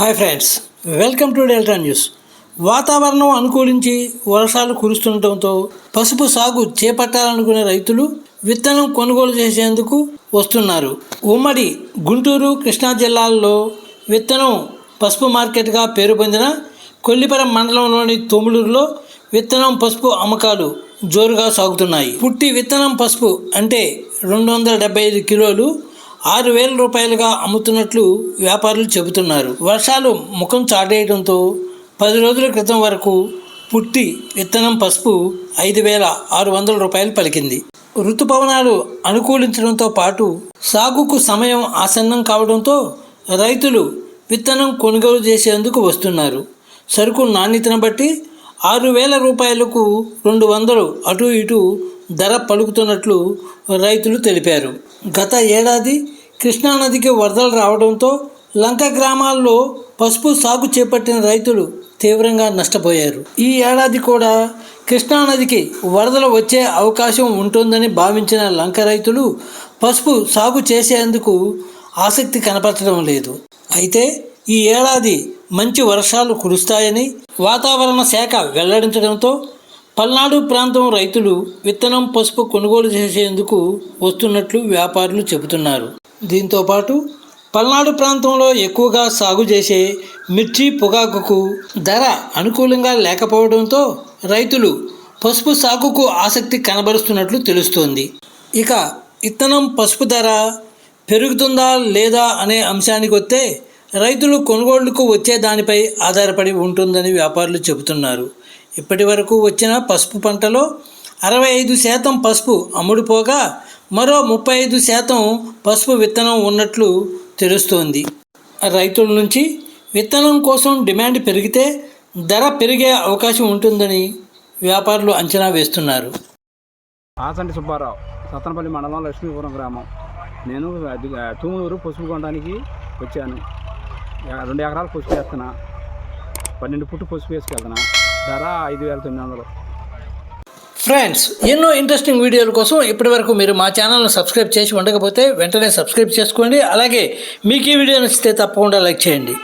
Hi friends welcome to Delta News. వాతావరణం అనుకూలించి వర్షాలు కురుస్తుండటంతో పసుపు సాగు చేపట్టాలనుకునే రైతులు విత్తనం కొనుగోలు చేసేందుకు వస్తున్నారు. ఉమ్మడి గుంటూరు కృష్ణా జిల్లాల్లో విత్తనం పసుపు మార్కెట్గా పేరు పొందిన కొల్లిపురం మండలంలోని తొమ్మిలూరులో విత్తనం పసుపు అమ్మకాలు జోరుగా సాగుతున్నాయి. పుట్టి విత్తనం పసుపు అంటే రెండు వందల డెబ్బై ఐదు కిలోలు ఆరు వేల రూపాయలుగా అమ్ముతున్నట్లు వ్యాపారులు చెబుతున్నారు. వర్షాలు ముఖం చాటేయడంతో పది రోజుల క్రితం వరకు పుట్టి విత్తనం పసుపు ఐదు వేల ఆరు వందల రూపాయలు పలికింది. ఋతుపవనాలు అనుకూలించడంతో పాటు సాగుకు సమయం ఆసన్నం కావడంతో రైతులు విత్తనం కొనుగోలు చేసేందుకు వస్తున్నారు. సరుకు నాణ్యతను బట్టి ఆరు వేల రూపాయలకు రెండు వందలు అటు ఇటు ధర పలుకుతున్నట్లు రైతులు తెలిపారు. గత ఏడాది కృష్ణానదికి వరదలు రావడంతో లంక గ్రామాల్లో పసుపు సాగు చేపట్టిన రైతులు తీవ్రంగా నష్టపోయారు. ఈ ఏడాది కూడా కృష్ణానదికి వరదలు వచ్చే అవకాశం ఉంటుందని భావించిన లంక రైతులు పసుపు సాగు చేసేందుకు ఆసక్తి కనపరచడం లేదు. అయితే ఈ ఏడాది మంచి వర్షాలు కురుస్తాయని వాతావరణ శాఖ వెల్లడించడంతో పల్నాడు ప్రాంతం రైతులు విత్తనం పసుపు కొనుగోలు చేసేందుకు వస్తున్నట్లు వ్యాపారులు చెబుతున్నారు. దీంతో పాటు పల్నాడు ప్రాంతంలో ఎక్కువగా సాగు చేసే మిర్చి పొగాకుకు ధర అనుకూలంగా లేకపోవడంతో రైతులు పసుపు సాగుకు ఆసక్తి కనబరుస్తున్నట్లు తెలుస్తోంది. ఇక విత్తనం పసుపు ధర పెరుగుతుందా లేదా అనే అంశానికి వస్తే రైతులు కొనుగోళ్ళకు వచ్చే దానిపై ఆధారపడి ఉంటుందని వ్యాపారులు చెబుతున్నారు. ఇప్పటి వరకు వచ్చిన పసుపు పంటలో అరవై ఐదు శాతం పసుపు అమ్ముడుపోగా మరో ముప్పై ఐదు శాతం పసుపు విత్తనం ఉన్నట్లు తెలుస్తోంది. రైతుల నుంచి విత్తనం కోసం డిమాండ్ పెరిగితే ధర పెరిగే అవకాశం ఉంటుందని వ్యాపారులు అంచనా వేస్తున్నారు. ఆసంటి సుబ్బారావు సత్తనపల్లి మండలం లక్ష్మీపురం గ్రామం. నేను తూమూరు పసుపు కొనడానికి వచ్చాను. రెండు ఎకరాలు పసుపు వేస్తున్నా. పన్నెండు పుట్టు పసుపు వేసుకెళ్తున్నా. ధర ఐదు వేల తొమ్మిది వందలు. ఫ్రెండ్స్ ఎన్నో ఇంట్రెస్టింగ్ వీడియోల కోసం ఇప్పటివరకు మీరు మా ఛానల్ను సబ్స్క్రైబ్ చేసి ఉండకపోతే వెంటనే సబ్స్క్రైబ్ చేసుకోండి. అలాగే మీకు ఈ వీడియో నచ్చితే తప్పకుండా లైక్ చేయండి.